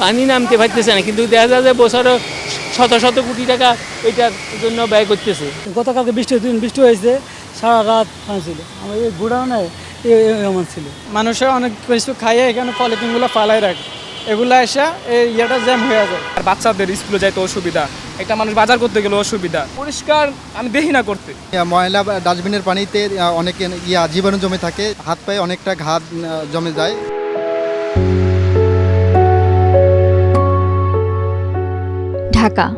পানি নামতে পারতেছে না কিন্তু দেখা যায় যে বছরও শত শত কোটি টাকা এটার জন্য ব্যয় করতেছে। গতকালকে বৃষ্টি দিন বৃষ্টি হয়েছে সারা রাত পানি ছিল। আমার এই গোডাউনে এমন ছিল। মানুষের অনেক কিছু খাইয়ে এখানে পলিথিনগুলো ফালাই রাখে। এগুলো এসে এই ইয়েটা জ্যাম হয়ে যায়। আর বাচ্চাদের স্কুলে যাইতে অসুবিধা একটা মানুষ বাজার করতে গেলে অসুবিধা। পরিষ্কার আমি দেখি না করতে। ময়লা বা ডাস্টবিনের পানিতে অনেক ইয়া জীবাণু জমে থাকে হাত পায়ে অনেকটা ঘাত জমে যায়। ঢাকা,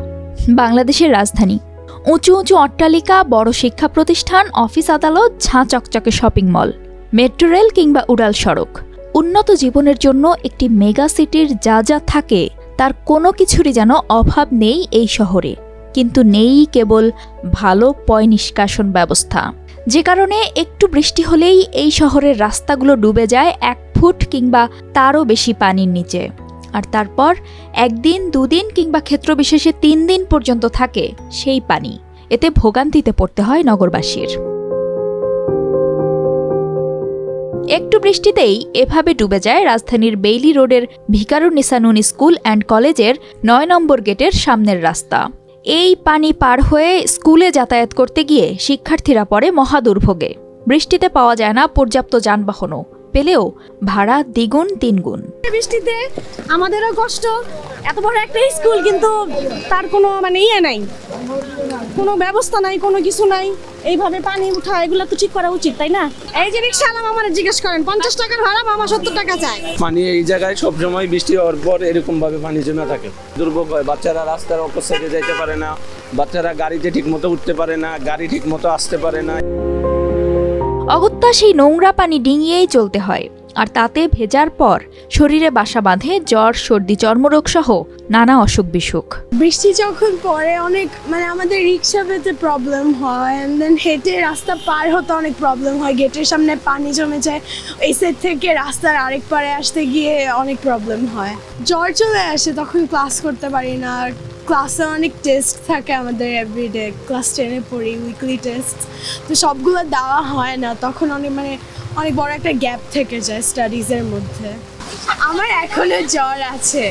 বাংলাদেশের রাজধানী। উঁচু উঁচু অট্টালিকা, বড় শিক্ষা প্রতিষ্ঠান, অফিস আদালত, ঝাঁ চকচকে শপিং মল, মেট্রো রেল কিংবা উড়াল সড়ক। উন্নত জীবনের জন্য একটি মেগা সিটির যা যা থাকে, তার কোনো কিছুরই যেন অভাব নেই এই শহরে। কিন্তু নেই কেবল ভালো পয় নিষ্কাশন ব্যবস্থা। যে কারণে একটু বৃষ্টি হলেই এই শহরের রাস্তাগুলো ডুবে যায় এক ফুট কিংবা তারও বেশি পানির নিচে। আর তারপর একদিন, দুদিন কিংবা ক্ষেত্রবিশেষে তিন দিন পর্যন্ত থাকে সেই পানি। এতে ভোগান্তিতে পড়তে হয় নগরবাসীর। একটু বৃষ্টিতেই এভাবে ডুবে যায় রাজধানীর বেইলি রোডের ভিকারুন্নিসা নুন স্কুল অ্যান্ড কলেজের নয় নম্বর গেটের সামনের রাস্তা। এই পানি পার হয়ে স্কুলে যাতায়াত করতে গিয়ে শিক্ষার্থীরা পড়ে মহাদুর্ভোগে বৃষ্টিতে পাওয়া যায় না পর্যাপ্ত যানবাহনও। পেলেও ভাড়া দ্বিগুণ তিনগুণ। বৃষ্টিতে আমাদেরও কষ্ট। এত বড় একটা স্কুল কিন্তু তার কোনো মানে ইয়ে নাই। কোনো ব্যবস্থা নাই কোনো কিছু নাই। এইভাবে পানি উঠা এগুলো তো ঠিক করা উচিত তাই না? এই যে রিক্সা আলাম আমার জিজ্ঞেস করেন পঞ্চাশ টাকার ভাড়া মামা সত্তর টাকা চায়। পানি এই জায়গায় সবসময় বৃষ্টি হওয়ার পর এরকম ভাবে পানি জমে থাকে। দুর্ভোগ হয় বাচ্চারা রাস্তার অপর সাইডে যাইতে পারে না বাচ্চারা গাড়িতে ঠিক মতো উঠতে পারে না গাড়ি ঠিক মতো আসতে পারে না। অগত্যা সেই নোংরা পানি ডিঙিয়েই চলতে হয়, আর তাতে ভেজার পর শরীরে বাসা বাঁধে জ্বর, সর্দি, চর্মরোগ সহ নানা অসুখ বিসুখ। বৃষ্টি যখন পড়ে, অনেক মানে আমাদের রিক্সা পেতে প্রবলেম হয় অ্যান্ড দেন হেঁটে রাস্তা পার হতে অনেক প্রবলেম হয়। গেটের সামনে পানি জমে যায় এই সাইড থেকে রাস্তার আরেক পারে আসতে গিয়ে অনেক প্রবলেম হয়। জ্বর চলে আসে, তখন ক্লাস করতে পারি না ক্লাসে অনেক টেস্ট থাকে আমাদের এভরিডে ক্লাস টেনে পড়ি উইকলি টেস্ট তো সবগুলো দেওয়া হয় না, তখন অনেক মানে অনেক বড় একটা গ্যাপ থেকে যায় স্টাডিজের মধ্যে। আমার এখনও জ্বর আছে।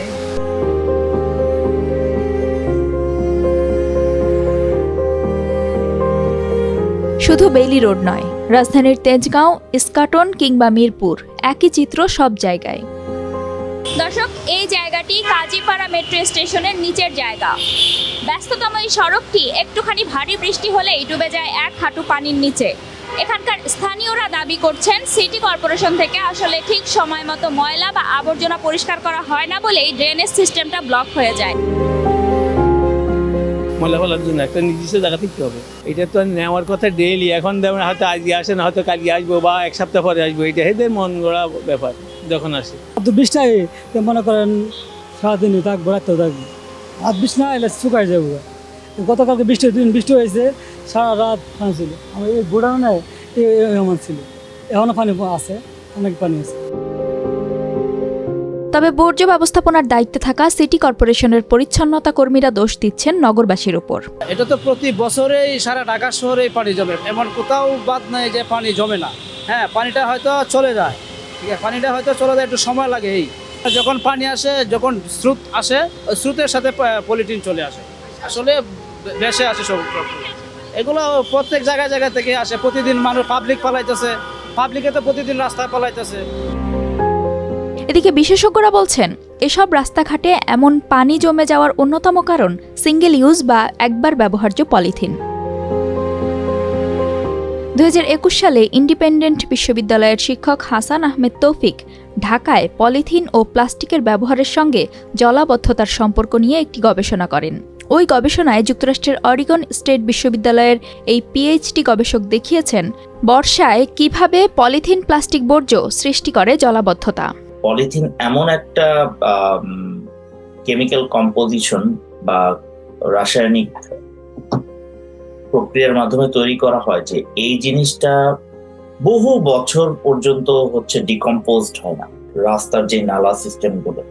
শুধু বেইলি রোড নয়, রাজধানীর তেজগাঁও, ইস্কাটন কিংবা মিরপুর, একই চিত্র সব জায়গায়। দর্শক, এই জায়গাটি কাজীপাড়া মেট্রো স্টেশনের নিচের জায়গা। ব্যস্ততম এই সড়কটি একটুখানি ভারী বৃষ্টি হলেই ডুবে যায় এক হাঁটু পানির নিচে। এখানকার স্থানীয়রা দাবি করছেন, সিটি কর্পোরেশন থেকে আসলে ঠিক সময় মতো ময়লা বা আবর্জনা পরিষ্কার করা হয় না বলেই ড্রেনেজ সিস্টেমটা ব্লক হয়ে যায়। ময়লা ফেলার জন্য একটা নির্দিষ্ট জায়গা থাকতে হবে? এটা তো নেওয়ার কথা ডেইলি, এখন যেমন হয়তো আজকে আসে না, হয়তো কালকে আসব বা এক সপ্তাহ পরে আসব, এটা হেদের মন গড়া ব্যাপার, যখন আসে। তো বৃষ্টি হয় তো মনে করেন সারাদিনই থাকব রাত্রেও থাকব। আর বৃষ্টি না এলে শুকাই যাব। গতকালকে বৃষ্টি দিন বৃষ্টি হয়েছে সারা রাত পানি ছিল। আমার এই গোডাউনে এমন ছিল। এখনও পানি আছে অনেক পানি আছে। তবে বর্জ্য ব্যবস্থাপনার দায়িত্বে থাকা সিটি কর্পোরেশনের পরিচ্ছন্নতা কর্মীরা দোষ দিচ্ছেন নগরবাসীর ওপর এটা তো প্রতি বছরেই সারা ঢাকা শহরেই পানি জমে। এমন কোথাও বাদ নাই যে পানি জমে না। হ্যাঁ পানিটা হয়তো চলে যায়। পানিটা হয়তো চলে যায়, একটু সময় লাগে এই। যখন পানি আসে, যখন স্রোত আসে, ওই স্রোতের সাথে পলিথিন চলে আসে। আসলে বেশে আসে সব এগুলো প্রত্যেক জায়গায় জায়গা থেকে আসে। প্রতিদিন মানুষ পাবলিক পালাইতেছে। পাবলিকে তো প্রতিদিন রাস্তায় পালাইতেছে। এদিকে বিশেষজ্ঞরা বলছেন, এসব রাস্তাঘাটে এমন পানি জমে যাওয়ার অন্যতম কারণ সিঙ্গেল ইউজ বা একবার ব্যবহার্য পলিথিন। দুহাজার একুশ সালে ইন্ডিপেন্ডেন্ট বিশ্ববিদ্যালয়ের শিক্ষক হাসান আহমেদ তৌফিক ঢাকায় পলিথিন ও প্লাস্টিকের ব্যবহারের সঙ্গে জলাবদ্ধতার সম্পর্ক নিয়ে একটি গবেষণা করেন। ওই গবেষণায় যুক্তরাষ্ট্রের অরিগন স্টেট বিশ্ববিদ্যালয়ের এই পিএইচডি গবেষক দেখিয়েছেন বর্ষায় কীভাবে পলিথিন প্লাস্টিক বর্জ্য সৃষ্টি করে জলাবদ্ধতা। পলিথিন এমন একটা কেমিক্যাল কম্পোজিশন বা রাসায়নিক প্রক্রিয়ার মাধ্যমে তৈরি করা হয় যে এই জিনিসটা বহু বছর পর্যন্ত হচ্ছে ডিকম্পোজড হয় না। রাস্তার যে নালা সিস্টেমগুলো,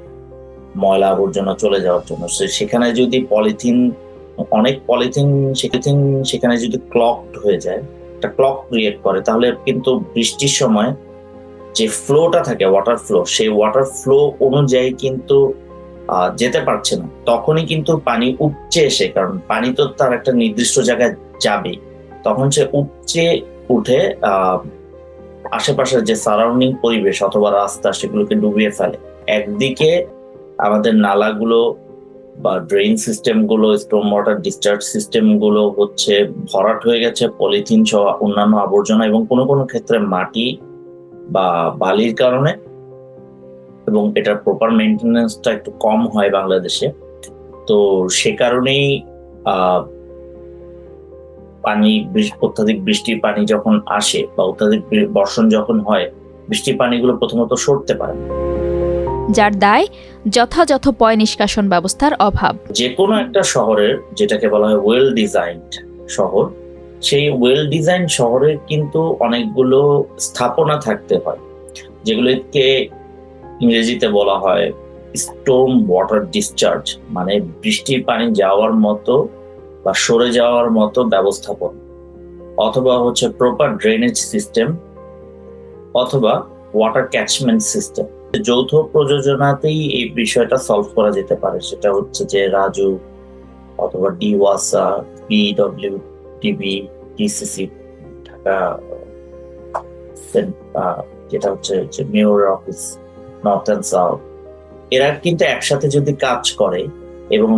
ময়লা আবর্জনা চলে যাওয়ার জন্য সেখানে যদি পলিথিন, অনেক পলিথিন সেখানে সেখানে যদি ক্লকড হয়ে যায়, একটা ক্লক ক্রিয়েট করে, তাহলে কিন্তু বৃষ্টির সময় যে ফ্লোটা থাকে ওয়াটার ফ্লো সেই ওয়াটার ফ্লো অনুযায়ী কিন্তু যেতে পারছে না। তখনই কিন্তু পানি উপচে এসে, কারণ পানি তো তার একটা নির্দিষ্ট জায়গায় যাবে তখন সে উপচে উঠে আশেপাশের যে সারাউন্ডিং পরিবেশ অথবা রাস্তা, সেগুলোকে ডুবিয়ে ফেলে। একদিকে আমাদের নালাগুলো বা ড্রেন সিস্টেমগুলো স্টোম ওয়াটার ডিসচার্জ সিস্টেমগুলো হচ্ছে ভরাট হয়ে গেছে পলিথিন সহ অন্যান্য আবর্জনা এবং কোনো কোনো ক্ষেত্রে মাটি বা বালির কারণে। এবং এটার প্রপার মেনটেনেন্সটা একটু কম হয় বাংলাদেশে তো সে কারণেই পানি অত্যাধিক বৃষ্টির পানি যখন আসে বা অত্যাধিক বর্ষণ যখন হয় বৃষ্টির পানিগুলো প্রথমত সরতে পারে না। যার দায় যথাযথ পয় নিষ্কাশন ব্যবস্থার অভাব যে কোনো একটা শহরের যেটাকে বলা হয় ওয়েল ডিজাইনড শহর সেই ওয়েল ডিজাইন শহরের কিন্তু অনেকগুলো স্থাপনা থাকতে হয় যেগুলোকে ইংরেজিতে বলা হয় স্টোম ওয়াটার ডিসচার্জ মানে বৃষ্টির পানি যাওয়ার মতো বা সরে যাওয়ার মতো ব্যবস্থাপনা, অথবা হচ্ছে প্রপার ড্রেনেজ সিস্টেম অথবা ওয়াটার ক্যাচমেন্ট সিস্টেম যৌথ প্রযোজনাতেই এই বিষয়টা সলভ করা যেতে পারে, সেটা হচ্ছে যে রাজু অথবা ডিওয়াসা বিডব্লিউ টিবি ডিসিসি ঢাকা যেটা হচ্ছে mayor office north and south এরা কিন্তু একসাথে যদি কাজ করে এবং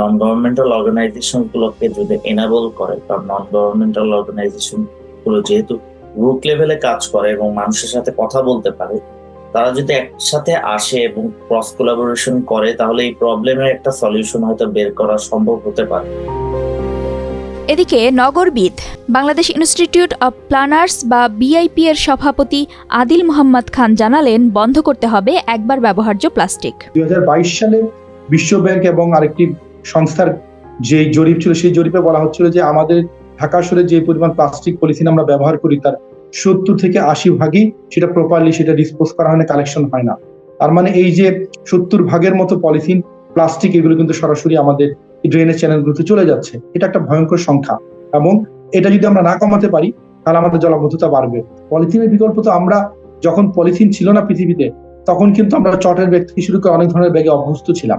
নন গভর্নমেন্টাল অর্গানাইজেশন গুলোকে যদি এনাবল করে, কারণ নন গভর্নমেন্টাল অর্গানাইজেশনগুলো যেহেতু রুট লেভেলে কাজ করে এবং মানুষের সাথে কথা বলতে পারে, তারা যদি একসাথে আসে এবং ক্রস কোলাবোরেশন করে, তাহলে এই প্রবলেমের একটা সলিউশন হয়তো বের করা সম্ভব হতে পারে। এদিকে নগরবিদ, বাংলাদেশ ইনস্টিটিউট অব প্ল্যানার্স বা বিআইপি এর সভাপতি আদিল মোহাম্মদ খান জানালেন, বন্ধ করতে হবে একবার ব্যবহার্য প্লাস্টিক। দুই হাজার বাইশ সালে বিশ্ব ব্যাংক এবং আরেকটি সংস্থার যে জরিপ ছিল, সেই জরিপে বলা হচ্ছিল যে আমাদের ঢাকা শহরে যে পরিমাণ প্লাস্টিক পলিথিন আমরা ব্যবহার করি, তার সত্তর থেকে আশি ভাগই সেটা প্রপারলি সেটা ডিসপোজ করা হয় না কালেকশন হয় না। তার মানে এই যে সত্তর ভাগের মতো পলিথিন, প্লাস্টিক, এগুলো কিন্তু সরাসরি আমাদের ড্রেনেজ চ্যানেলগুলোতে চলে যাচ্ছে। এটা একটা ভয়ঙ্কর সংখ্যা। এবং এটা যদি আমরা না কমাতে পারি, তাহলে আমাদের জলাবদ্ধতা বাড়বে। পলিথিনের বিকল্প তো আমরা যখন পলিথিন ছিল না পৃথিবীতে, তখন কিন্তু আমরা চটের ব্যাগ থেকে শুরু করে অনেক ধরনের ব্যাগে অভ্যস্ত ছিলাম।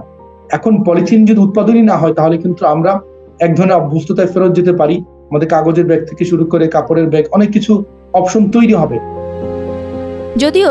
এখন পলিথিন যদি উৎপাদনই না হয়, তাহলে কিন্তু আমরা এক ধরনের অভ্যস্ততায় ফেরত যেতে পারি। আমাদের কাগজের ব্যাগ থেকে শুরু করে কাপড়ের ব্যাগ, অনেক কিছু অপশন তৈরি হবে। যদিও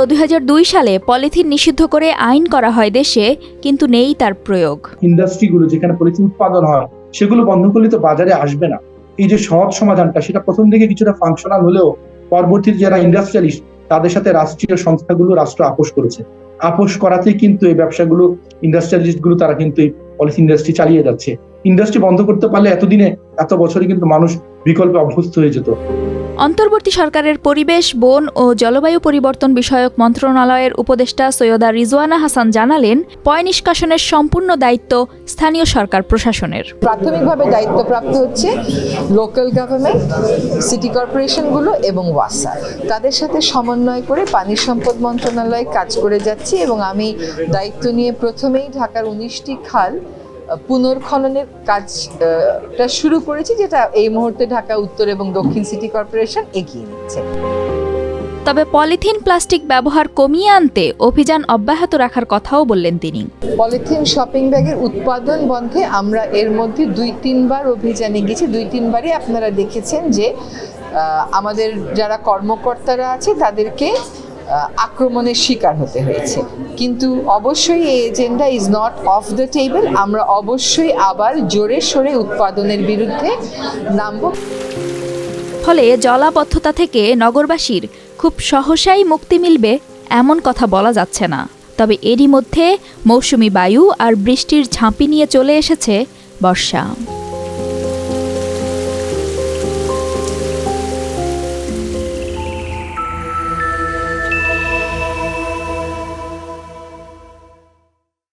দুই সালে পলিথিন নিষিদ্ধ করে আইন করা হয় দেশে, কিন্তু নেই তার প্রয়োগ। ইন্ডাস্ট্রিগুলো যেখানে পলিথিন উৎপাদন হয়, সেগুলো বন্ধ করলে তো বাজারে আসবে না। এই যে সহজ সমাধানটা, সেটা প্রথম দিকে কিছুটা ফাংশনাল হলেও পরবর্তীতে যারা ইন্ডাস্ট্রিয়ালিস্ট তাদের সাথে রাষ্ট্রীয় সংস্থাগুলো রাষ্ট্র আপোষ করেছে। আপোষ করাতেই কিন্তু এই ব্যবসাগুলো ইন্ডাস্ট্রিয়ালিস্টগুলো তারা কিন্তু এই পলিথিন ইন্ডাস্ট্রি চালিয়ে যাচ্ছে। ইন্ডাস্ট্রি বন্ধ করতে পারলে এতদিনে, এত বছরে কিন্তু মানুষ বিকল্পে অভ্যস্ত হয়ে যেত। অন্তর্বর্তী সরকারের পরিবেশ বন ও জলবায়ু পরিবর্তন বিষয়ক মন্ত্রণালয়ের উপদেষ্টা সৈয়দা রিজওয়ানা হাসান জানালেন পয় নিষ্কাশনের সম্পূর্ণ দায়িত্ব স্থানীয় সরকার প্রশাসনের। প্রাথমিকভাবে দায়িত্বপ্রাপ্ত হচ্ছে লোকাল গভর্নমেন্ট সিটি কর্পোরেশনগুলো এবং ওয়াসা। তাদের সাথে সমন্বয় করে পানি সম্পদ মন্ত্রণালয় কাজ করে যাচ্ছি এবং আমি দায়িত্ব নিয়ে প্রথমেই ঢাকার উনিশটি খাল পুনর্খননের কাজটা শুরু করেছি যেটা এই মুহূর্তে ঢাকা উত্তর এবং দক্ষিণ সিটি কর্পোরেশন এগিয়ে নিচ্ছে। তবে পলিথিন প্লাস্টিক ব্যবহার কমিয়ে আনতে অভিযান অব্যাহত রাখার কথাও বললেন তিনি। পলিথিন শপিং ব্যাগের উৎপাদন বন্ধে আমরা এর মধ্যে দুই তিনবার অভিযানে গেছি। দুই তিনবারই আপনারা দেখেছেন যে আমাদের যারা কর্মকর্তারা আছে তাদেরকে আক্রমণের শিকার হতে হয়েছে। কিন্তু অবশ্যই এই agenda is not off the table আমরা অবশ্যই আবার জোরে সোরে উৎপাদনের বিরুদ্ধে নামব। ফলে জলাবদ্ধতা থেকে নগরবাসীর খুব সহসাই মুক্তি মিলবে এমন কথা বলা যাচ্ছে না। তবে এরই মধ্যে মৌসুমি বায়ু আর বৃষ্টির ঝাঁপি নিয়ে চলে এসেছে বর্ষা।